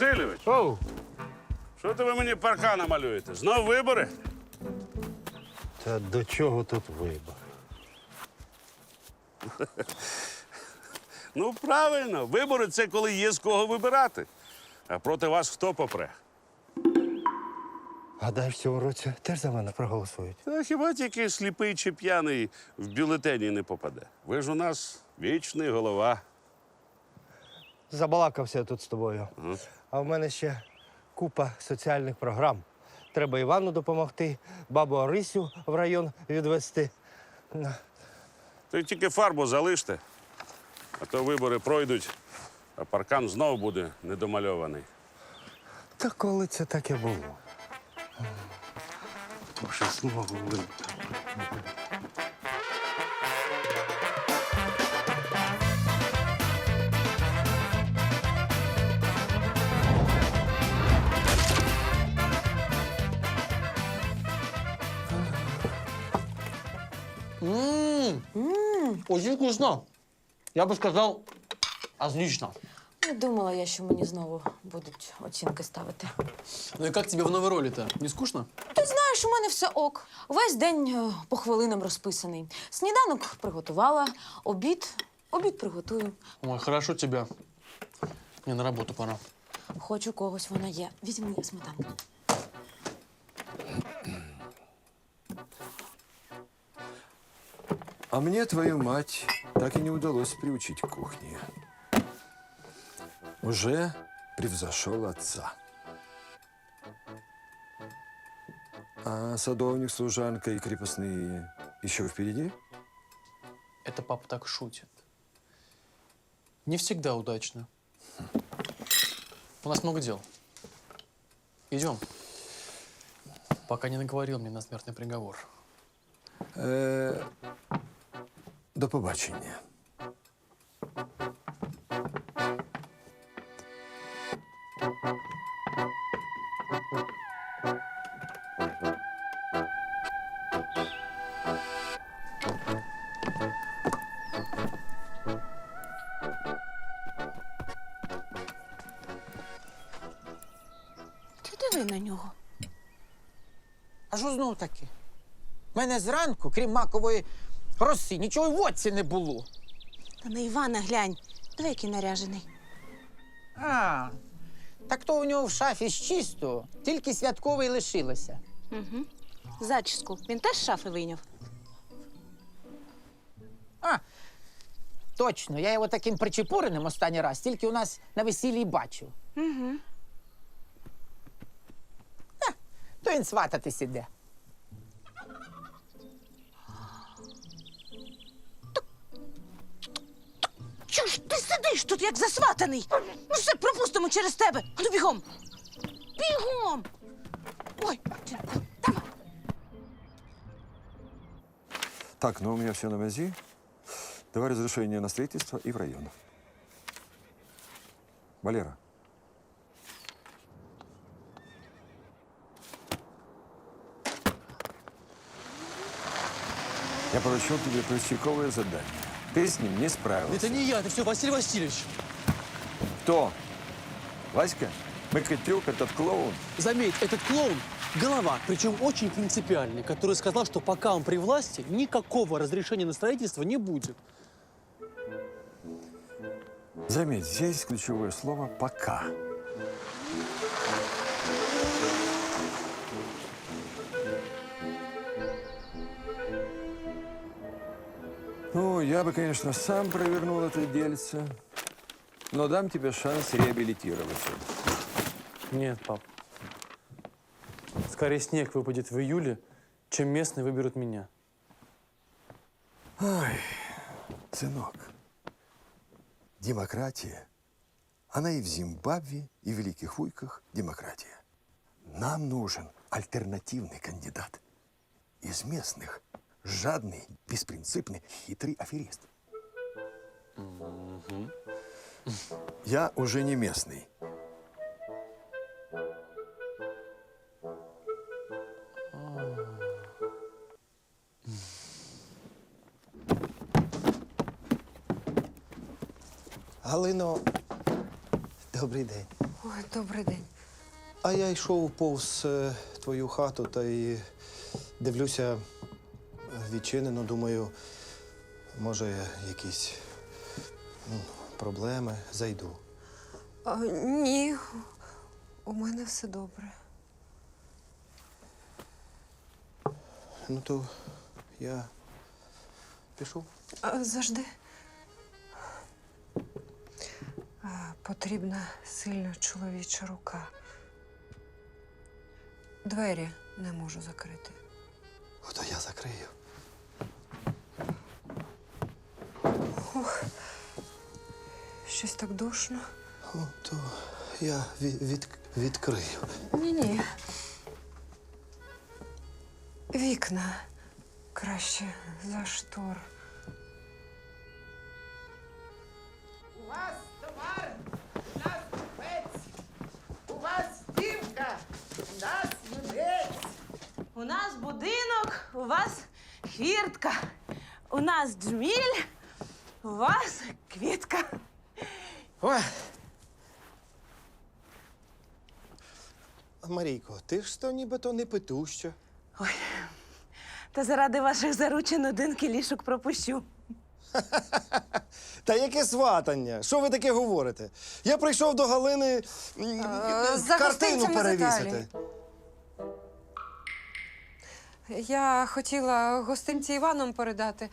Васильович, Оу, що то ви мені паркана малюєте? Знов вибори? та до чого тут вибор? Ну, правильно, вибори це коли є з кого вибирати. А проти вас хто попре? Гадаєш, в цьому році теж за мене проголосують. Та хіба тільки сліпий чи п'яний в бюлетені не попаде? Ви ж у нас вічний голова. Забалакався я тут з тобою. А в мене ще купа соціальних програм. Треба Івану допомогти, бабу Орисю в район відвести. Й тільки фарбу залиште, а то вибори пройдуть, а паркан знов буде недомальований. Та коли це таке було? Боже, знову вибор. Очень вкусно. Я бы сказал, отлично. Не думала я, що мені знову будуть оцінки ставити. Ну и как тебе в новой роли-то? Не скучно? Ти знаєш, у мене все ок. Весь день е, по хвилинам розписаний. Сніданок приготувала, обід, обід приготую. Ой, хорошо тебя. Мне на работу пора. Хоч у когось вона є. Візьми сметанку. А мне твою мать так и не удалось приучить к кухне. Уже превзошел отца. А садовник, служанка и крепостные еще впереди? Это папа так шутит. Не всегда удачно. У нас много дел. Идем. Пока не наговорил мне на смертный приговор. Е, до побачення. Ти диви на нього. А що знов таки? У мене зранку, крім макової роси, нічого й в оці не було. Та на Івана глянь. Диви, який наряжений. А, так то у нього в шафі з чисто, тільки святковий лишилося. Зачіску. Він теж з шафи вийняв. А, точно, я його таким причепуреним останній раз, тільки у нас на весіллі й бачив. Угу. А, то він свататись іде. Сидиш тут, як засватаний? Ну все, пропустимо через тебе. Ну бігом. Бігом. Ой, давай. Так, ну у меня все на мази. Давай разрешение на строительство и в район. Валера. Я поручил тебе ключевое задание. Ты с ним не справился. Это не я, это все Василий Васильевич. Кто? Васька? Мыкатюк, этот клоун? Заметь, этот клоун – голова, причем очень принципиальный, который сказал, что пока он при власти, никакого разрешения на строительство не будет. Заметь, здесь ключевое слово «пока». Ну, я бы, конечно, сам провернул это дельце, но дам тебе шанс реабилитироваться. Нет, пап. Скорее снег выпадет в июле, чем местные выберут меня. Сынок, демократия, она и в Зимбабве, и в Великих Уйках демократия. Нам нужен альтернативный кандидат. Из местных жадный, беспринципный, хитрый аферист. Я уже не местный. Галино, добрий день. Ой, добрий день. А я йшов повз е, твою хату та й дивлюся е, відчинено, думаю, може, якісь ну, проблеми зайду. А, ні, у мене все добре. Ну то я пішов. А, завжди. А, потрібна сильна чоловіча рука. Двері не можу закрити. Ото я закрию. Щось так душно. О, то я від, від, відкрию. Ні-ні. Вікна краще за штор. У вас товар, у нас купець. У вас дівка, у нас юнець. У нас будинок, у вас хвіртка. У нас джміль, вас квітка. Ой, Марійко, ти ж то нібито не петуща. Та заради ваших заручин один кілішок пропущу. Та яке сватання? Що ви таке говорите? Я прийшов до Галини м, за картину гостинцями перевісити. Я хотіла гостинці Іваном передати,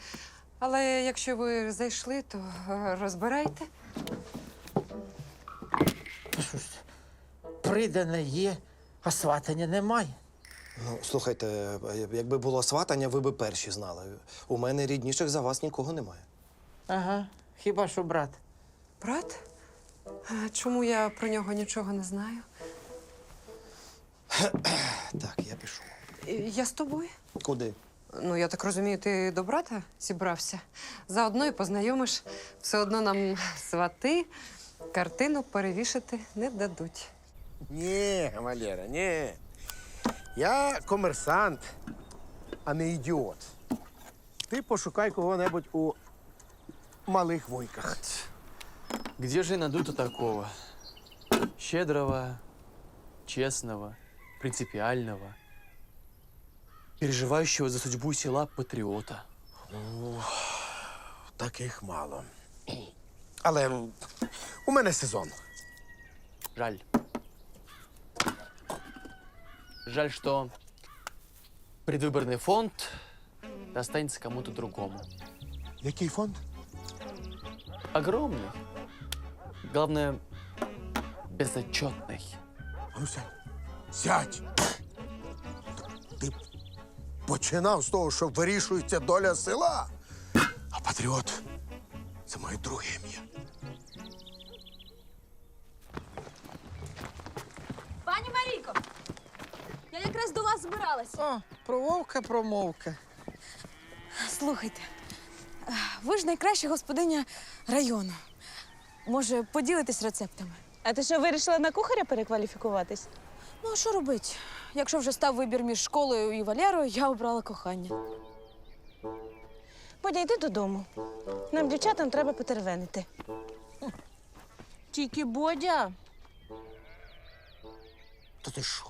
але якщо ви зайшли, то е, розбирайте. що ж, придане є, а сватання немає. Ну, слухайте, якби було сватання, ви би перші знали. У мене рідніших за вас нікого немає. Ага, хіба що брат. Брат? А Чому я про нього нічого не знаю? Так, я пішов. Е, Я з тобою. Куди? Ну, я так розумію, ти до брата зібрався. Заодно і познайомиш. Все одно нам свати картину перевішати не дадуть. Ні, Валера, ні. Я комерсант, а не ідіот. Ти пошукай кого-небудь у малих вуйках. Где же я найду-то такого? Щедрого, честного, принципиального, переживающего за судьбу села патриота. Таких мало. Але м, у мене сезон. Жаль. Жаль, что предвыборный фонд достанется кому-то другому. Який фонд? Огромный. Главное, безотчетный. А Ну, сядь. Сядь. Ти починав з того, що вирішується доля села. А патріот це моє друге ім'я. Пані Марійко, я якраз до вас збиралась. О, прововка, промовка. Слухайте, е, ви ж найкраща господиня району. Може, поділитесь рецептами? А ти що вирішила на кухаря перекваліфікуватись? Ну, а що робити? Якщо вже став вибір між школою і Валярою, я обрала кохання. Бодя, йди додому. Нам, дівчатам, треба потервенити. Тільки Бодя. То ти що?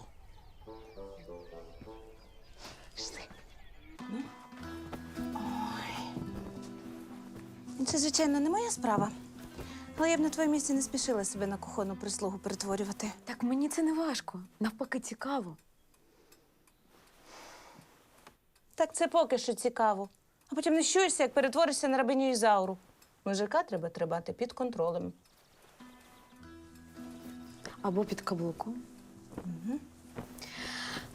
Це, звичайно, не моя справа. Але я б на твоєму місці не спішила себе на кухонну прислугу перетворювати. Так мені це не важко. Навпаки, цікаво. Так це поки що цікаво. А потім не щуєшся, як перетворишся на рабиню Ізауру. Мужика треба тримати під контролем. Або під каблуком. Угу.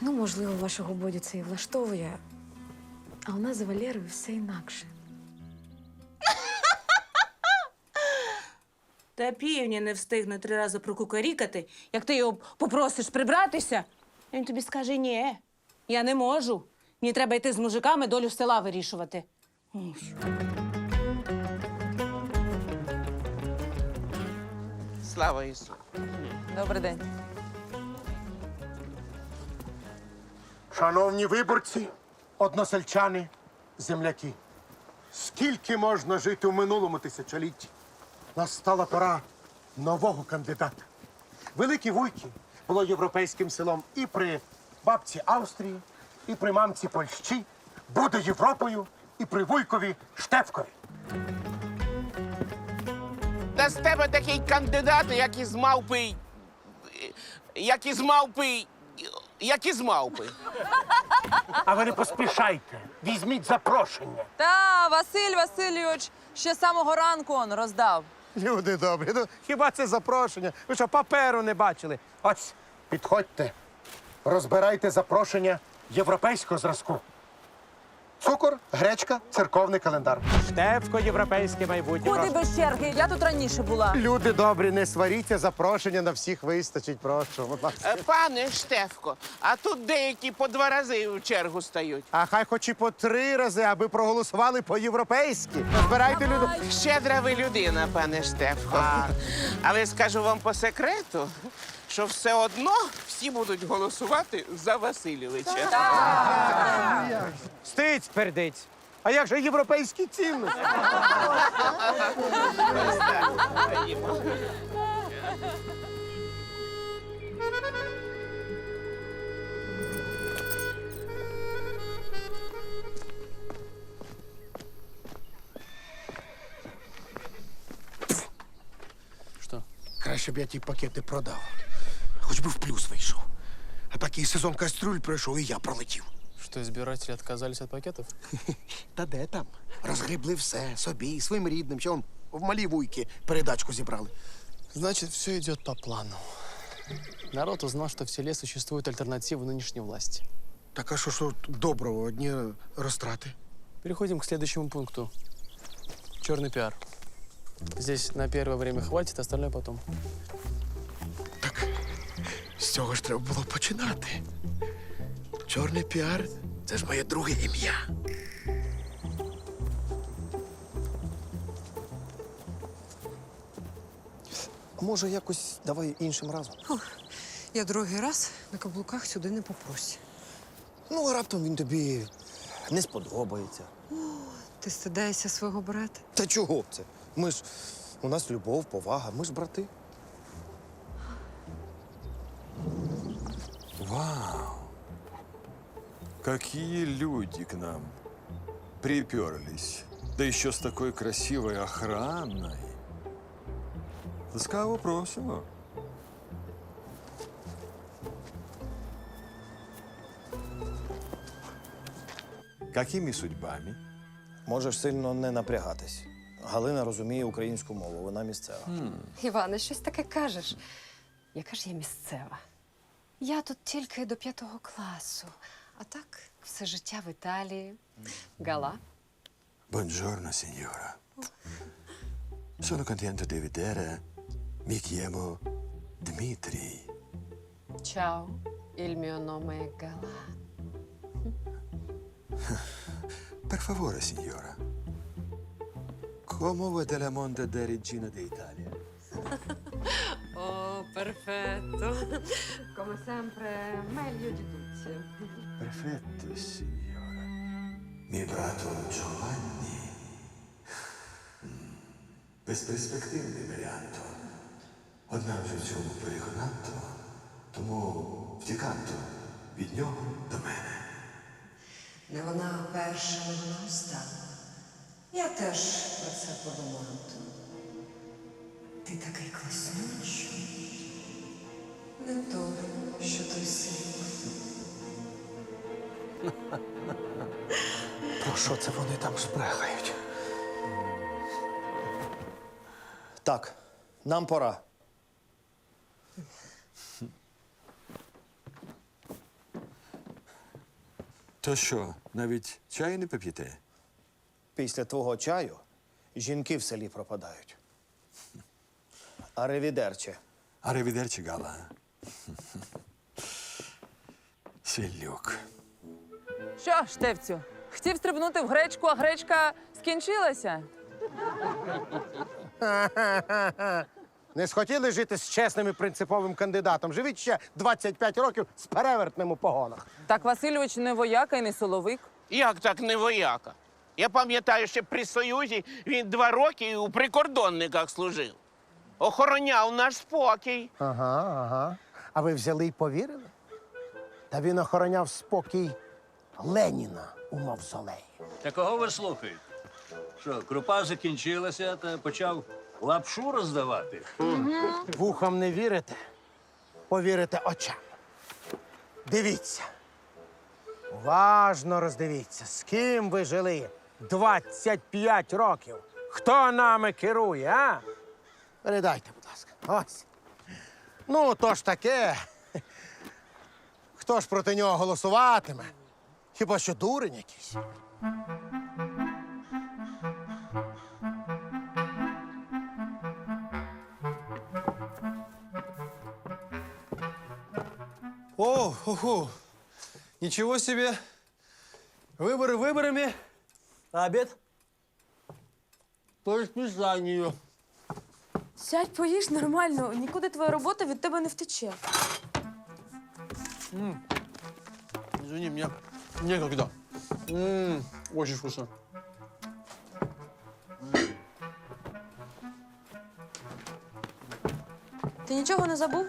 Ну, можливо, вашого бодю це і влаштовує. А у нас з Валерою все інакше. Та півні не встигне три рази прокукарікати, як ти його попросиш прибратися. Він тобі скаже: ні, я не можу. Мені треба йти з мужиками долю села вирішувати. Слава Ісу. Добрий день. Шановні виборці, односельчани, земляки. Скільки можна жити в минулому тисячолітті? Настала пора нового кандидата. Великі Вуйки було європейським селом і при бабці Австрії, і при мамці Польщі, буде Європою і при Вуйкові Штефкові. Та з тебе такий кандидат, як із мавпи. Як із мавпи. Як із мавпи. А ви не поспішайте, візьміть запрошення. Та Василь Васильович ще самого ранку он роздав. Люди добрі, ну хіба це запрошення? Ви що, паперу не бачили? Ось, підходьте, розбирайте запрошення європейського зразку. Цукор, гречка, церковний календар. Штефко, європейське майбутнє. Куди без черги? Я тут раніше була. Люди добрі, не сваріться, запрошення на всіх вистачить, прошу. будь ласка. Е, Пане Штефко, а тут деякі по два рази в чергу стають. А хай хоч і по три рази, аби проголосували по-європейськи. Збирайте люди. Щедра ви людина, пане Штефко. Але скажу вам по секрету, що все одно всі будуть голосувати за Васильовича. Стиць пердиць. А як же європейські цінності? Что? Краще б я ті пакети продав. Хоч би в плюс вийшов. А такий сезон кастрюль пройшов, і я пролетів. Что, избиратели отказались от пакетов? Та де там? Розгребли все собі своїм рідним. Що он в малі вуйки передачку зібрали. Значит, все идет по плану. Народ узнал, что в селе существует альтернатива нынешней власти. Так а що ж тут доброго, одні розтрати? Переходим к следующему пункту. Черный пиар. Здесь на первое время хватит, остальное потом. З цього ж треба було починати. Чорний піар це ж моє друге ім'я. Може, якось давай іншим разом? Я другий раз на каблуках сюди не попрусь. Ну, а раптом він тобі не сподобається. Ти стидаєшся свого брата? Та чого б це? Ми ж у нас любов, повага, ми ж брати. Какие люди к нам приперлись. Да еще с такой красивой охраной. Ласкаво просимо. Какими судьбами? Можеш сильно не напрягатись. Галина розуміє українську мову, вона місцева. Іване, щось таке кажеш. Яка ж я місцева? Я тут тільки до п'ятого класу, а так все життя в Італії. Гала. Buongiorno, signora. Sono contento di vedere. Mi chiamo Dmitri. Чао. Il mio nome è Гала. Per favore, signora. Come vede la monda da regina d'Italia? О, перфетто. Come sempre, meglio di tutti. Perfetto, signora. Mio brato Giovanni. Безперспективний варіант. Однак же в цьому переконато, тому втіканто від нього до мене. Не вона перша, не вона остання. Я теж про це подумала. Ти такий класнючий. Не то, що той син. Про що це вони там шпрехають? Так, нам пора. То що, навіть чаю не поп'єте? Після твого чаю жінки в селі пропадають. Аревідерче. Аревідерчі, Гала. Селюк. Що, Штефцю, хотів стрибнути в гречку, а гречка скінчилася? Не схотіли жити з чесним і принциповим кандидатом. Живіть ще 25 років з перевертним у погонах. Так Васильович не вояка і не соловик. Як так не вояка? Я пам'ятаю, ще при Союзі він два роки у прикордонниках служив. охороняв наш спокій. Ага, ага. А ви взяли і повірили? Та він охороняв спокій Леніна у мавзолеї. Та кого ви слухаєте? Що, крупа закінчилася та почав лапшу роздавати? Вухам не вірите, повірите очам. Дивіться. Уважно роздивіться, з ким ви жили 25 років. Хто нами керує, а? Передайте, будь ласка. Ось. Ну, то ж таке. Хто ж проти нього голосуватиме? Хіба що дурень якийсь? О, ху Ничего себе. Выборы выборами. А обед? По розписанню. Сядь, поїж нормально, нікуди твоя робота від тебе не втече. Извини, мне некогда. М, очень вкусно. Ти нічого не забув?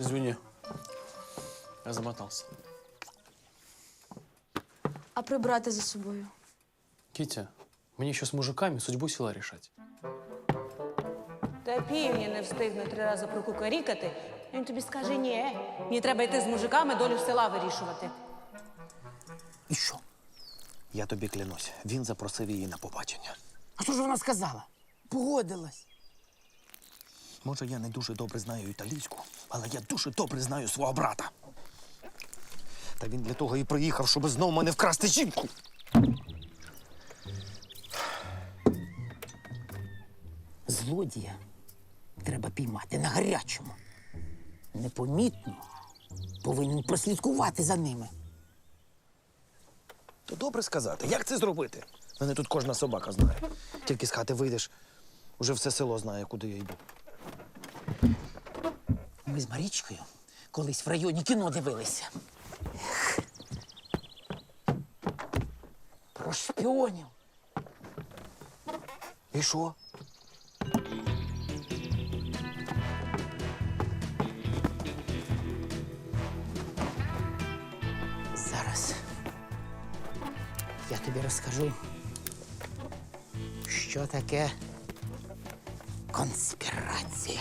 Извини. Я замотался. А прибрати за собою. Китя, мне еще с мужиками судьбу села решать. Та півні не встигне три рази прокукарікати. Він тобі скаже ні. Мені треба йти з мужиками долю села вирішувати. І що? Я тобі клянусь, він запросив її на побачення. А що ж вона сказала? Погодилась. Може, я не дуже добре знаю італійську, але я дуже добре знаю свого брата. Та він для того і приїхав, щоб знов мене вкрасти жінку. Злодія треба піймати на гарячому. Непомітно. Повинен прослідкувати за ними. То добре сказати, як це зробити? Мене тут кожна собака знає. Тільки з хати вийдеш, уже все село знає, куди я йду. Ми з Марічкою колись в районі кіно дивилися. Ех. Про шпіонів. І що? Тобі розкажу, що таке конспірація.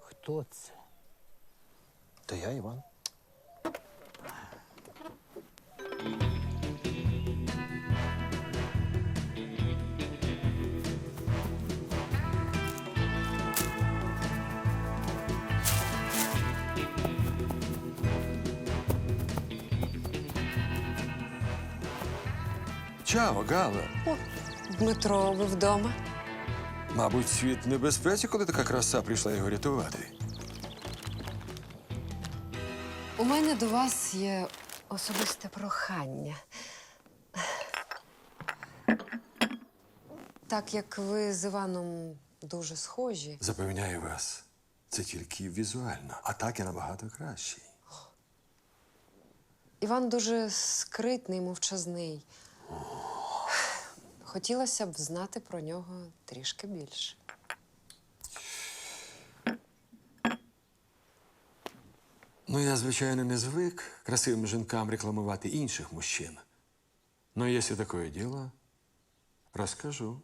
Хто це? То я Іван. Чао, Гала. Дмитро, ви вдома? Мабуть, світ в небезпеці, коли така краса прийшла його рятувати. У мене до вас є особисте прохання. Так як ви з Іваном дуже схожі, Запевняю вас, це тільки візуально, а так і набагато кращий. Іван дуже скритний, мовчазний. Хотілося б знати про нього трішки більше. Ну, я, звичайно, не звик красивим жінкам рекламувати інших мужчин. Но якщо таке діло, розкажу.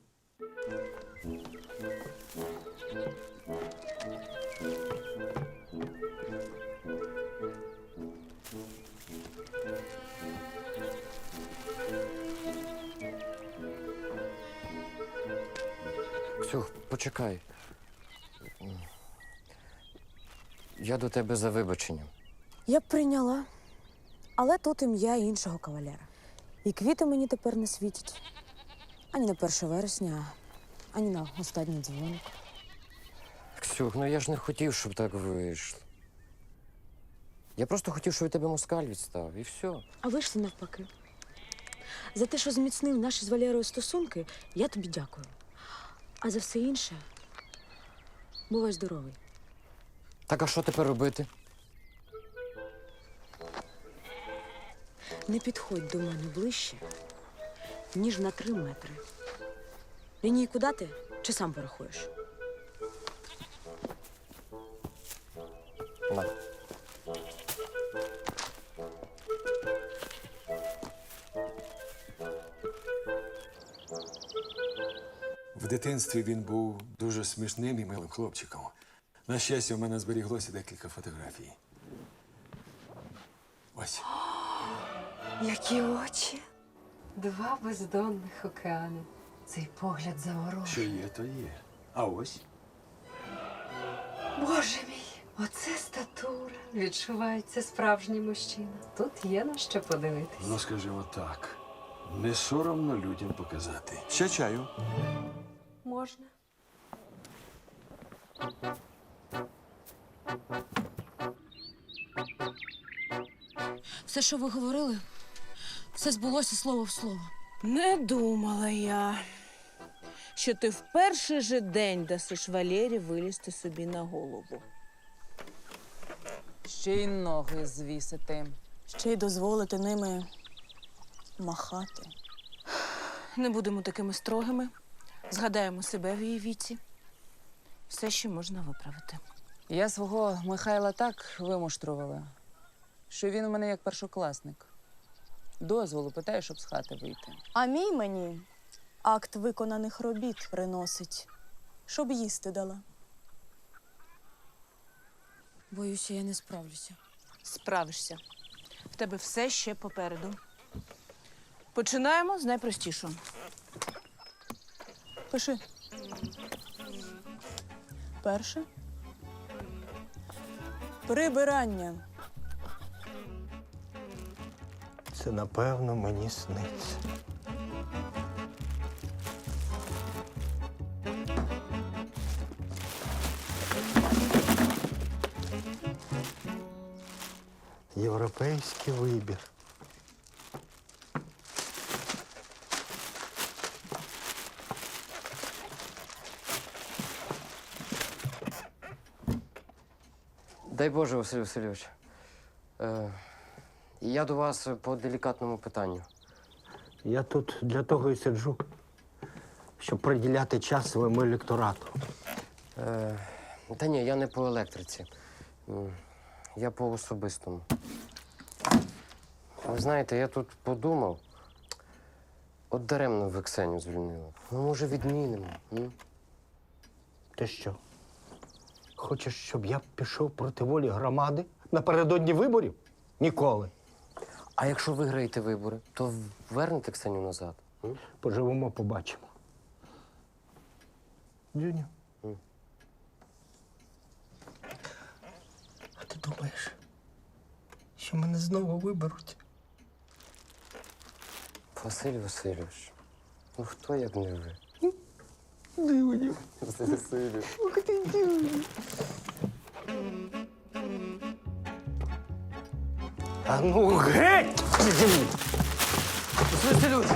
Почекай. Я до тебе за вибаченням. Я б прийняла. Але тут ім'я іншого кавалера. І квіти мені тепер не світять. Ані на 1 вересня, ані на останній дзвоник. Ксюх, ну я ж не хотів, щоб так вийшло. Я просто хотів, щоб від тебе москаль відстав, і все. А вийшло навпаки. За те, що зміцнив наші з Валерою стосунки, я тобі дякую. А за все інше, бувай здоровий. Так а що тепер робити? Не підходь до мене ближче, ніж на три метри. Лінійку дати чи сам порахуєш? На. В дитинстві він був дуже смішним і милим хлопчиком. На щастя, у мене зберіглося декілька фотографій. Ось. Які очі? Два бездонних океани. Цей погляд Що є, то є. А ось. Боже мій, оце статура. Відчувається справжній мужчина. Тут є на що подивитись. Ну, скажімо так. Не соромно людям показати. Ще чаю. Можна. Все, що ви говорили, все збулося слово в слово. Не думала я, що ти в перший же день дасиш Валері вилізти собі на голову. Ще й ноги звісити. Ще й дозволити ними махати. Не будемо такими строгими. Згадаємо себе в її віці. Все ще можна виправити. Я свого Михайла так вимуштрувала, що він у мене як першокласник. Дозволу питає, щоб з хати вийти. А мій мені акт виконаних робіт приносить, щоб їсти дала. Боюся, я не справлюся. Справишся. В тебе все ще попереду. Починаємо з найпростішого. Пиши. Перше. Прибирання. Це напевно мені сниться. Європейський вибір. Дай Боже, Василь Васильович. Е, я до вас по делікатному питанню. Я тут для того і сиджу, щоб приділяти час своєму електорату. Е, та ні, я не по електриці. М, Я по особистому. Ви знаєте, я тут подумав. От даремно ви Ксеню звільнили. Ну, може, відмінимо. М? Ти що? Хочеш, щоб я пішов проти волі громади напередодні виборів? Ніколи. А якщо виграєте вибори, то вернете Ксеню назад. М? Поживемо, побачимо. Дзюню. А ти думаєш, що мене знову виберуть? Василь Васильович, ну хто як не ви? Василь Васильович. Ух ти, дзюню. А ну геть! Василюсь!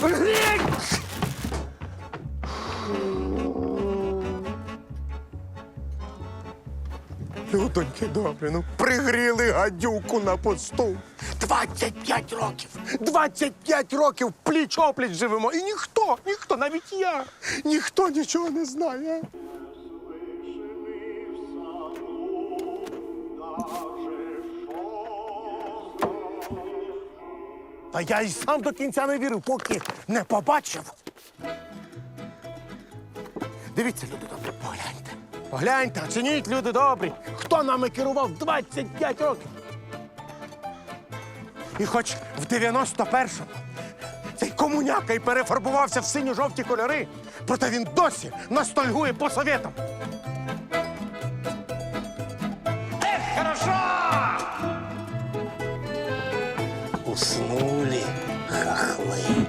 Геть! Людоньки добре, ну пригріли гадюку на посту. 25 років! 25 років пліч-опліч живемо. І ніхто, ніхто, навіть я, ніхто нічого не знає. Та я й сам до кінця не вірив, поки не побачив. Дивіться, люди добрі, погляньте. Погляньте, оцініть, люди добрі, хто нами керував 25 років. І хоч в 91-му цей комуняка й перефарбувався в синьо-жовті кольори, проте він досі ностальгує по совєтам. Ех, хорошо! Уснули хахли.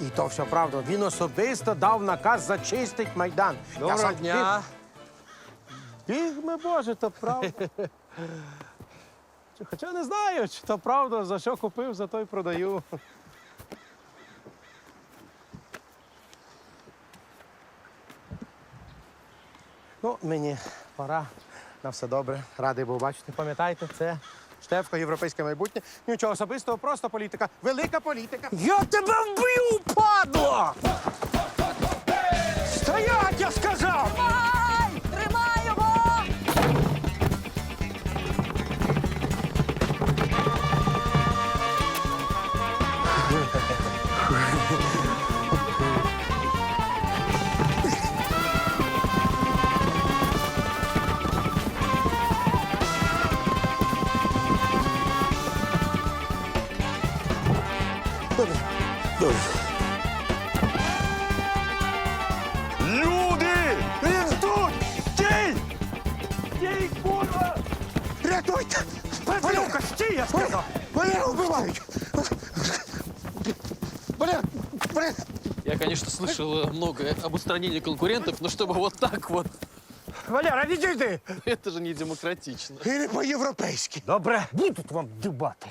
І то все правда. Він особисто дав наказ зачистити Майдан. Я Доброго сам дня. Біг, біг ми Боже, то правда. Хоча не знаю, чи то правда, за що купив, за то й продаю. Ну, мені пора. На все добре. Радий був бачити. Пам'ятаєте, це Штефко, європейське майбутнє. Нічого особистого, просто політика. Велика політика. Я тебе вб'ю, падло! Стоять, я сказав! Люди! Він тут! Стій! Стій, курва! Рятуйте! Павлюка, стій, я сказав! Мене вбивають! Валер! Валер! Я, конечно, слышал многое об устранении конкурентов, но чтобы вот так вот, Валера, відійди! это же не демократично. І не по-європейськи. Добре, будуть вам дебати.